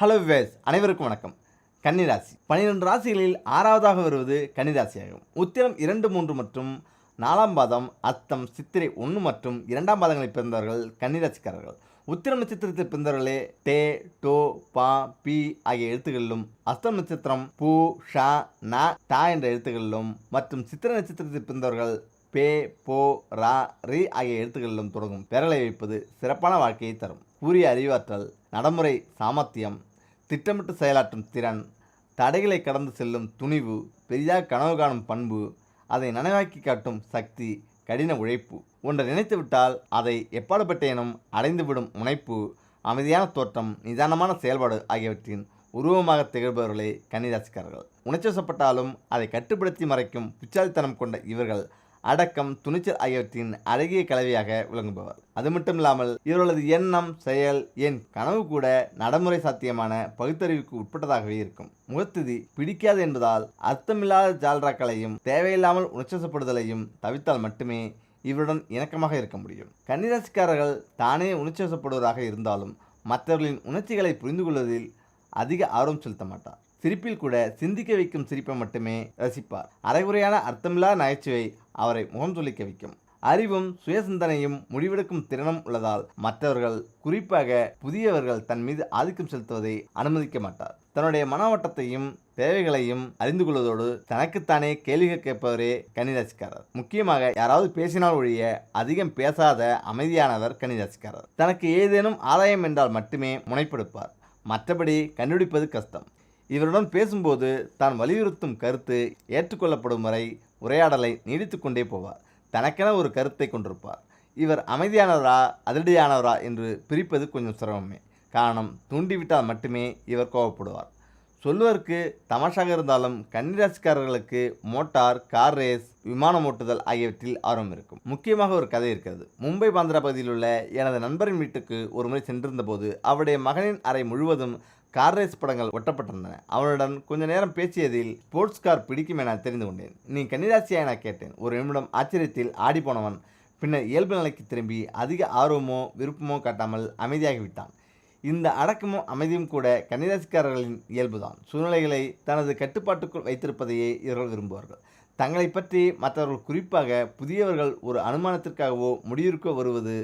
Hello wives அனைவருக்கும் வணக்கம். கன்னிராசி. பன்னிரெண்டு ராசிகளில் ஆறாவதாக வருவது கன்னிராசியாகும். உத்திரம் இரண்டு மூன்று மற்றும் நாலாம் பாதம் அத்தம் சித்திரை ஒன்று மற்றும் இரண்டாம் பாதங்களில் பிறந்தவர்கள் கன்னிராசிக்காரர்கள். உத்திரம் நட்சத்திரத்தில் பிறந்தவர்களே டே டோ பா பி ஆகிய எழுத்துக்களிலும் அஸ்தம் நட்சத்திரம் பூ ஷா ந டா என்ற எழுத்துக்களிலும் மற்றும் சித்திர நட்சத்திரத்தில் பிறந்தவர்கள் பே போ ரா ரி ஆகிய எழுத்துக்களிலும் தொடங்கும் பெறலை வைப்பது சிறப்பான வாழ்க்கையை தரும். கூறிய அறிவாற்றல் நடைமுறை சாமர்த்தியம் திட்டமிட்டு செயலாற்றும் திறன் தடைகளை கடந்து செல்லும் துணிவு பெரிதாக கனவு காணும் பண்பு அதை நனவாக்கி காட்டும் சக்தி கடின உழைப்பு. ஒன்றை நினைத்துவிட்டால் அதை எப்பாடுபட்டேனும் அடைந்துவிடும் முனைப்பு அமைதியான தோற்றம் நிதானமான செயல்பாடு ஆகியவற்றின் உருவமாக திகழ்பவர்களே கன்னிராசிக்காரர்கள். உணர்ச்சிவசப்பட்டாலும் அதை கட்டுப்படுத்தி மறைக்கும் புச்சாலித்தனம் கொண்ட இவர்கள் அடக்கம் துணிச்சல் ஆகியவற்றின் அழகிய கலவையாக விளங்குபவர். அது மட்டும் இல்லாமல் இவர்களது எண்ணம் செயல் என் கனவு கூட நடைமுறை சாத்தியமான பகுத்தறிவுக்கு உட்பட்டதாகவே இருக்கும். முகத்துதி பிடிக்காது என்பதால் அர்த்தமில்லாத ஜால்ராக்களையும் தேவையில்லாமல் உணர்ச்சசப்படுதலையும் தவித்தால் மட்டுமே இவருடன் இணக்கமாக இருக்க முடியும். கன்னிராசிக்காரர்கள் தானே உணர்ச்சிவசப்படுவதாக இருந்தாலும் மற்றவர்களின் உணர்ச்சிகளை புரிந்து கொள்வதில் அதிக ஆர்வம் செலுத்த மாட்டார் சிரிப்பில் கூட சிந்திக்க வைக்கும் சிரிப்பை மட்டுமே ரசிப்பார். அரைகுறையான அர்த்தமில்லாத நகைச்சுவை அவரை முகம் சொல்லிக்க வைக்கும். அறிவும் சுயசிந்தனையும் முடிவெடுக்கும் திறனும் உள்ளதால் மற்றவர்கள் குறிப்பாக புதியவர்கள் தன் மீது ஆதிக்கம் செலுத்துவதை அனுமதிக்க மாட்டார். தன்னுடைய மனவட்டத்தையும் தேவைகளையும் அறிந்து கொள்வதோடு தனக்குத்தானே கேள்விகள் கேட்பவரே கன்னிராசிக்காரர். முக்கியமாக யாராவது பேசினால் ஒழிய அதிகம் பேசாத அமைதியானவர் கன்னிராசிக்காரர். தனக்கு ஏதேனும் ஆதாயம் என்றால் மட்டுமே முனைப்பெடுப்பார். மற்றபடி கண்டுபிடிப்பது கஷ்டம். இவருடன் பேசும்போது தான் வலியுறுத்தும் கருத்து ஏற்றுக்கொள்ளப்படும் வரை உரையாடலை நீடித்து கொண்டே போவார். தனக்கென ஒரு கருத்தை கொண்டிருப்பார். இவர் அமைதியானவரா அதிரடியானவரா என்று பிரிப்பது கொஞ்சம் சிரமமே. காரணம் தூண்டிவிட்டால் மட்டுமே இவர் கோவப்படுவார் சொல்வதற்கு தமாஷாக இருந்தாலும் கன்னிராசிக்காரர்களுக்கு மோட்டார் கார் ரேஸ் விமானம் ஓட்டுதல் ஆகியவற்றில் ஆர்வம் இருக்கும். முக்கியமாக ஒரு கதை இருக்கிறது. மும்பை பாந்திரா பகுதியில் உள்ள எனது நண்பரின் வீட்டுக்கு ஒரு முறை சென்றிருந்தபோது அவருடைய மகனின் அறை முழுவதும் கார் ரேஸ் படங்கள் ஒட்டப்பட்டிருந்தன. அவனுடன் கொஞ்ச நேரம் பேசியதில் ஸ்போர்ட்ஸ் கார் பிடிக்கும் என தெரிந்து கொண்டேன். நீ கன்னிராசியா என கேட்டேன். ஒரு நிமிடம் ஆச்சரியத்தில் ஆடி போனவன் பின்னர் இயல்பு நிலைக்கு திரும்பி அதிக ஆர்வமோ விருப்பமோ காட்டாமல் அமைதியாகிவிட்டான். இந்த அடக்கமும் அமைதியும் கூட கன்னிராசிக்காரர்களின் இயல்புதான். சூழ்நிலைகளை தனது கட்டுப்பாட்டுக்குள் வைத்திருப்பதையே இவர்கள் விரும்புவார்கள். தங்களை பற்றி மற்றவர்கள் குறிப்பாக புதியவர்கள் ஒரு அனுமானத்திற்காகவோ முடிவிற்கோ வருவது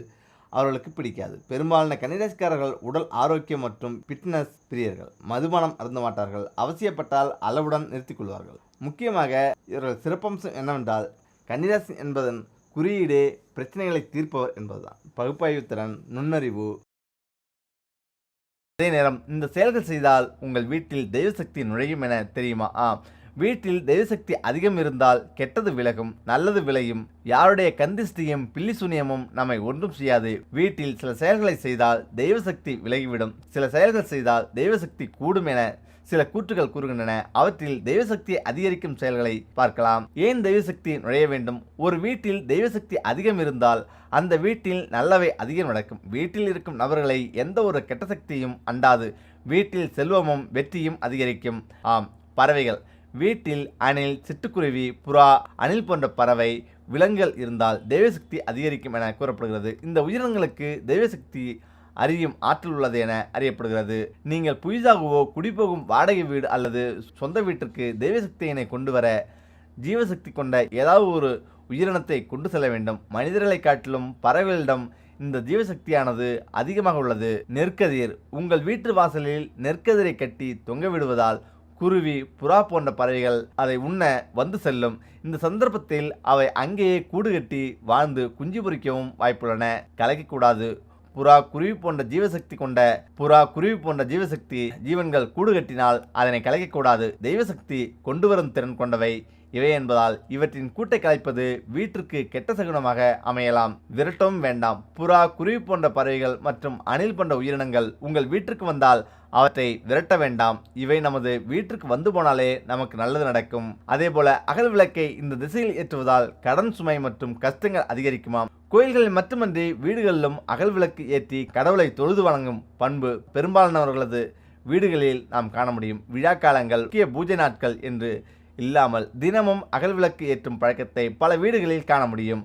அவர்களுக்கு பிடிக்காது. பெரும்பாலான கன்னிராசிக்காரர்கள் உடல் ஆரோக்கியம் மற்றும் ஃபிட்னஸ் பிரியர்கள். மதுபானம் அருந்த மாட்டார்கள். அவசியப்பட்டால் அளவுடன் நிறுத்திக் கொள்வார்கள். முக்கியமாக இவர்கள் சிறப்பம்சம் என்னவென்றால் கன்னிராசி என்பதன் குறியீடே பிரச்சனைகளை தீர்ப்பவர் என்பதுதான். பகுப்பாய்வு திறன் நுண்ணறிவு. அதே நேரம் இந்த செயல்கள் செய்தால் உங்கள் வீட்டில் தெய்வசக்தி நுழையும் என தெரியுமா? ஆம். வீட்டில் தெய்வசக்தி அதிகம் இருந்தால் கெட்டது விலகும் நல்லது விளையும். யாருடைய கந்திஷ்டியும் பில்லி சுனியமும் நம்மை ஒன்றும் செய்யாது. வீட்டில் சில செயல்களை செய்தால் தெய்வசக்தி விலகிவிடும். சில செயல்கள் செய்தால் தெய்வசக்தி கூடும் என சில கூற்றுகள் கூறுகின்றன. அவற்றில் தெய்வசக்தியை அதிகரிக்கும் செயல்களை பார்க்கலாம். ஏன் தெய்வசக்தி நுழைய வேண்டும்? ஒரு வீட்டில் தெய்வசக்தி அதிகம் இருந்தால் அந்த வீட்டில் நல்லவை அதிகம் நடக்கும். வீட்டில் இருக்கும் நபர்களை எந்த ஒரு கெட்ட சக்தியும் அண்டாது. வீட்டில் செல்வமும் வெற்றியும் அதிகரிக்கும். ஆம் பறவைகள். வீட்டில் அணில் சிட்டுக்குருவி புறா அணில் போன்ற பறவை விலங்குகள் இருந்தால் தெய்வசக்தி அதிகரிக்கும் என கூறப்படுகிறது. இந்த உயிரினங்களுக்கு தெய்வசக்தி அறியும் ஆற்றல் உள்ளது என அறியப்படுகிறது. நீங்கள் புதிதாகவோ குடிபோகும் வாடகை வீடு அல்லது சொந்த வீட்டிற்கு தெய்வசக்தியினை கொண்டு வர ஜீவசக்தி கொண்ட ஏதாவது ஒரு உயிரினத்தை கொண்டு செல்ல வேண்டும். மனிதர்களை காட்டிலும் பறவைகளிடம் இந்த ஜீவசக்தியானது அதிகமாக உள்ளது. நெற்கதிர். உங்கள் வீட்டு வாசலில் நெற்கதிரை கட்டி தொங்க விடுவதால் குருவி புறா போன்ற பறவைகள் அதை உண்ண வந்து செல்லும். இந்த சந்தர்ப்பத்தில் அவை அங்கேயே கூடு கட்டி வாழ்ந்து குஞ்சு பொரிக்கவும் வாய்ப்புள்ளன. கலைக்கக்கூடாது. புறா குருவி போன்ற ஜீவசக்தி கொண்ட புறா குருவி போன்ற ஜீவசக்தி ஜீவன்கள் கூடு கட்டினால் அதனை கலைக்கக்கூடாது தெய்வசக்தி கொண்டு வரும் திறன் கொண்டவை. இவை என்பதால் இவற்றின் கூட்டை கலைப்பது வீட்டிற்கு கெட்ட சகுனமாக அமையலாம். விரட்டவும் வேண்டாம். புறா குருவி போன்ற பறவைகள் மற்றும் அணில் போன்ற உயிரினங்கள் உங்கள் வீட்டிற்கு வந்தால் அவற்றை விரட்ட வேண்டாம். இவை நமது வீட்டிற்கு வந்து போனாலே நமக்கு நல்லது நடக்கும். அதே போல அகல் விளக்கை இந்த திசையில் ஏற்றுவதால் கடன் சுமை மற்றும் கஷ்டங்கள் அதிகரிக்குமாம். கோயில்களில் மட்டுமன்றி வீடுகளிலும் அகல் விளக்கு ஏற்றி கடவுளை தொழுது வணங்கும் பண்பு பெரும்பாலானவர்களது வீடுகளில் நாம் காண முடியும். விழா காலங்கள் முக்கிய பூஜை நாட்கள் என்று இல்லாமல் தினமும் அகல் விளக்கு ஏற்றும் பழக்கத்தை பல வீடுகளில் காண முடியும்.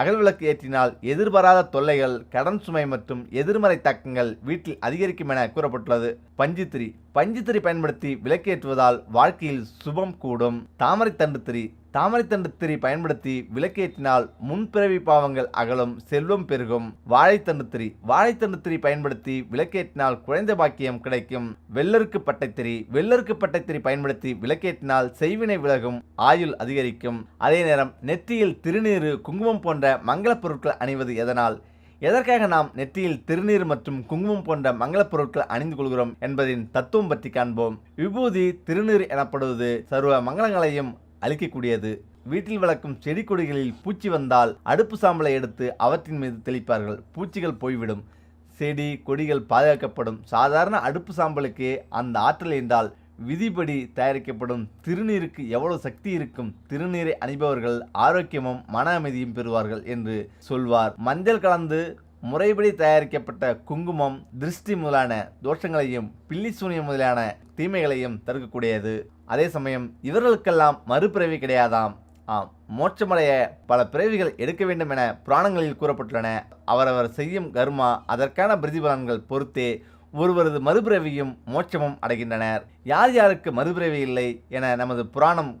அகல் விளக்கு ஏற்றினால் எதிர்பாராத தொல்லைகள் கடன் சுமை மற்றும் எதிர்மறை தாக்கங்கள் வீட்டில் அதிகரிக்கும் என கூறப்பட்டுள்ளது. பஞ்சுத்திரி. பஞ்சுத்திரி பயன்படுத்தி விளக்கேற்றுவதால் வாழ்க்கையில் சுபம் கூடும். தாமரை தண்டுத்திரி திரி. தாமரைத்தண்டு திரி பயன்படுத்தி விளக்கேற்றினால் முன்பிறவி பாவங்கள் அகலும் செல்வம் பெருகும். வாழைத்தண்டு திரி. வாழைத்தண்டு திரி பயன்படுத்தி விளக்கேற்றினால் குழந்தை பாக்கியம் கிடைக்கும். வெள்ளருக்கு பட்டைத்திரி வெள்ளருக்கு பட்டைத்திரி பயன்படுத்தி விளக்கேற்றினால் செய்வினை விலகும் ஆயுள் அதிகரிக்கும். அதே நேரம் நெற்றியில் திருநீறு குங்குமம் போன்ற மங்களப் பொருட்கள் அணிவது எதனால்? எதற்காக நாம் நெற்றியில் திருநீர் மற்றும் குங்குமம் போன்ற மங்களப் பொருட்கள் அணிந்து கொள்கிறோம் என்பதின் தத்துவம் பற்றி காண்போம். விபூதி திருநீர் எனப்படுவது சர்வ மங்களங்களையும் அளிக்கக்கூடியது. வீட்டில் வளர்க்கும் செடி கொடிகளில் பூச்சி வந்தால் அடுப்பு சாம்பலை எடுத்து அவற்றின் மீது தெளிப்பார்கள். பூச்சிகள் போய்விடும். செடி கொடிகள் பாதுகாக்கப்படும். சாதாரண அடுப்பு சாம்பலுக்கு அந்த ஆற்றல் என்றால் விதிப்படி தயாரிக்கப்படும் திருநீருக்கு எவ்வளவு சக்தி இருக்கும்? திருநீரை அணிபவர்கள் ஆரோக்கியமும் மன அமைதியும் பெறுவார்கள் என்று சொல்வார். மஞ்சள் கலந்து முறைப்படி தயாரிக்கப்பட்ட குங்குமம் திருஷ்டி முதலான தோஷங்களையும் பில்லி சூனியம் முதலான தீமைகளையும் தடுக்கக்கூடியது. அதே சமயம் இவர்களுக்கெல்லாம் மறுபிறவி கிடையாதாம். ஆம் மோட்சமடைய பல பிறவிகள் எடுக்க வேண்டும் என புராணங்களில் கூறப்பட்டுள்ளன. அவரவர் செய்யும் கர்மா அதற்கான பிரதிபலன்கள் பொறுத்தே ஒருவரது மறுபிறவியும் மோட்சமும் அடைகின்றனர். யார் யாருக்கு மறுபிறவி இல்லை என நமது புராணம்